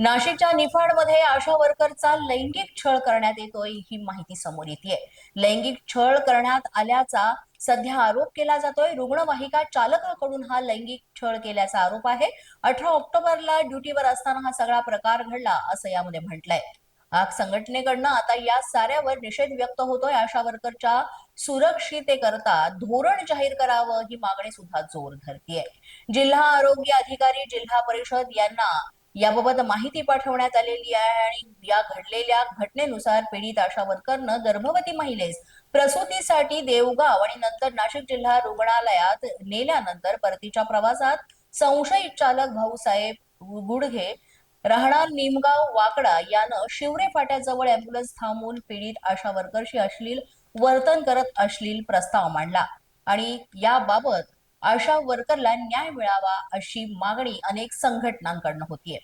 नाशिकच्या निफाडमध्ये आशा वर्करचा लैंगिक छळ करण्यात येतोय ही माहिती समोर येते लैंगिक छळ करण्यात आल्याचा सध्या आरोप केला जातोय. रुग्णवाहिका चालकाकडून हा लैंगिक छळ केल्याचा आरोप आहे. अठरा ऑक्टोबरला ड्युटीवर असताना हा सगळा प्रकार घडला असं यामध्ये म्हटलंय. आग संघटनेकडनं आता या साऱ्यावर निषेध व्यक्त होतोय. आशा वर्करच्या सुरक्षितेकरता धोरण जाहीर करावं ही मागणी सुद्धा जोर धरतीये. जिल्हा आरोग्य अधिकारी जिल्हा परिषद यांना याबाबत माहिती पाठवण्यात आलेली आहे आणि या घडलेल्या घटनेनुसार पीडित आशा वर्करनं गर्भवती महिलेस प्रसूतीसाठी देवगाव आणि नंतर नाशिक जिल्हा रुग्णालयात नेल्यानंतर परतीच्या प्रवासात संशयित चालक भाऊसाहेब गुडघे राहणार निमगाव वाकडा यानं शिवरे फाट्याजवळ अँब्युलन्स थांबवून पीडित आशा वर्करशी अश्लील वर्तन करत अश्लील प्रस्ताव मांडला. आणि याबाबत आशा वर्करला न्याय मिळावा अशी मागणी अनेक संघटनांकडनं होतीये.